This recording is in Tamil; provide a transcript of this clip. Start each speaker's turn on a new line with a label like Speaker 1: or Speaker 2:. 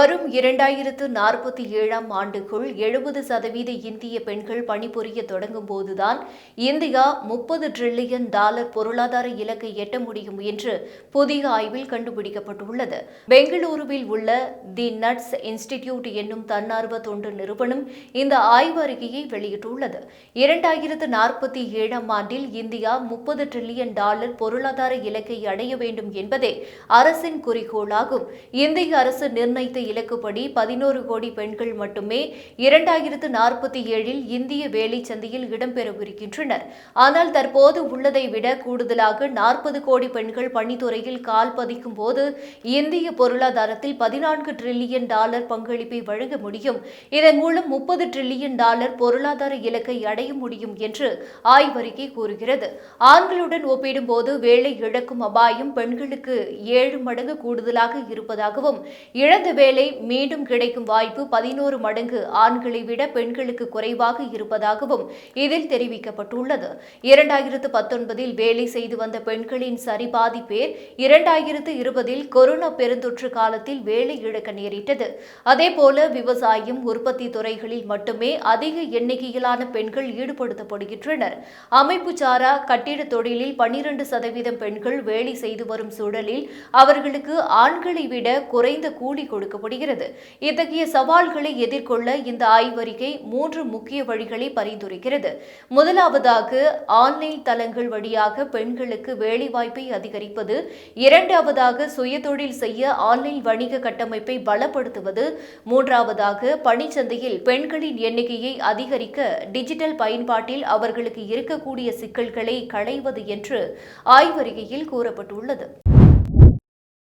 Speaker 1: வரும் இரண்டாயிரத்து நாற்பத்தி ஏழாம் ஆண்டுக்குள் எழுபது சதவீத இந்திய பெண்கள் பணிபுரிய தொடங்கும் போதுதான் இந்தியா முப்பது டிரில்லியன் டாலர் பொருளாதார இலக்கை எட்ட முடியும் என்று புதிய ஆய்வில் கண்டுபிடிக்கப்பட்டுள்ளது. பெங்களூருவில் உள்ள தி நட்ஸ் இன்ஸ்டிடியூட் என்னும் தன்னார்வ தொண்டு நிறுவனம் இந்த ஆய்வு அறிக்கையை வெளியிட்டுள்ளது. இரண்டாயிரத்து நாற்பத்தி ஏழாம் ஆண்டில் இந்தியா முப்பது டிரில்லியன் டாலர் பொருளாதார இலக்கை அடைய வேண்டும் என்பதே அரசின் குறிக்கோளாகும். இந்திய அரசு நிர்ணயித்த இலக்குப்படி பதினோரு கோடி பெண்கள் மட்டுமே இரண்டாயிரத்து நாற்பத்தி ஏழில் இந்திய வேலை சந்தையில் இடம்பெறவிருக்கின்றனர். ஆனால் தற்போது உள்ளதை விட கூடுதலாக நாற்பது கோடி பெண்கள் பணித்துறையில் கால் பதிக்கும் போது இந்திய பொருளாதாரத்தில் பதினான்கு டிரில்லியன் டாலர் பங்களிப்பை வழங்க முடியும். இதன் மூலம் முப்பது டிரில்லியன் டாலர் பொருளாதார இலக்கை அடைய முடியும் என்று ஆய்வறிக்கை கூறுகிறது. ஆண்களுடன் ஒப்பிடும்போது வேலை இழக்கும் அபாயம் பெண்களுக்கு ஏழு மடங்கு கூடுதலாக இருப்பதாகவும் இழந்த வேலை வேலை மீண்டும் கிடைக்கும் வாய்ப்பு பதினோரு மடங்கு ஆண்களை விட பெண்களுக்கு குறைவாக இருப்பதாகவும் இதில் தெரிவிக்கப்பட்டுள்ளது. இரண்டாயிரத்து பத்தொன்பதில் வேலை செய்து வந்த பெண்களின் சரிபாதி பேர் இரண்டாயிரத்து இருபதில் கொரோனா பெருந்தொற்று காலத்தில் வேலை இழக்க நேரிட்டது. அதேபோல விவசாயம் உற்பத்தி துறைகளில் மட்டுமே அதிக எண்ணிக்கையிலான பெண்கள் ஈடுபடுத்தப்படுகின்றனர். அமைப்பு சாரா கட்டிட தொழிலில் பன்னிரண்டு சதவீதம் பெண்கள் வேலை செய்து வரும் சூழலில் அவர்களுக்கு ஆண்களை விட குறைந்த கூலி கொடுக்கப்படும் முடிகிறது இத்தகைய சவால்களை எதிர்கொள்ள இந்த ஆய்வறிக்கை மூன்று முக்கிய வழிகளை பரிந்துரைக்கிறது. முதலாவதாக ஆன்லைன் தளங்கள் வழியாக பெண்களுக்கு வேலைவாய்ப்பை அதிகரிப்பது. இரண்டாவதாக சுயதொழில் செய்ய ஆன்லைன் வணிக கட்டமைப்பை பலப்படுத்துவது. மூன்றாவதாக பணிச்சந்தையில் பெண்களின் எண்ணிக்கையை அதிகரிக்க டிஜிட்டல் பயன்பாட்டில் அவர்களுக்கு இருக்கக்கூடிய சிக்கல்களை களைவது என்று ஆய்வறிக்கையில் கூறப்பட்டுள்ளது.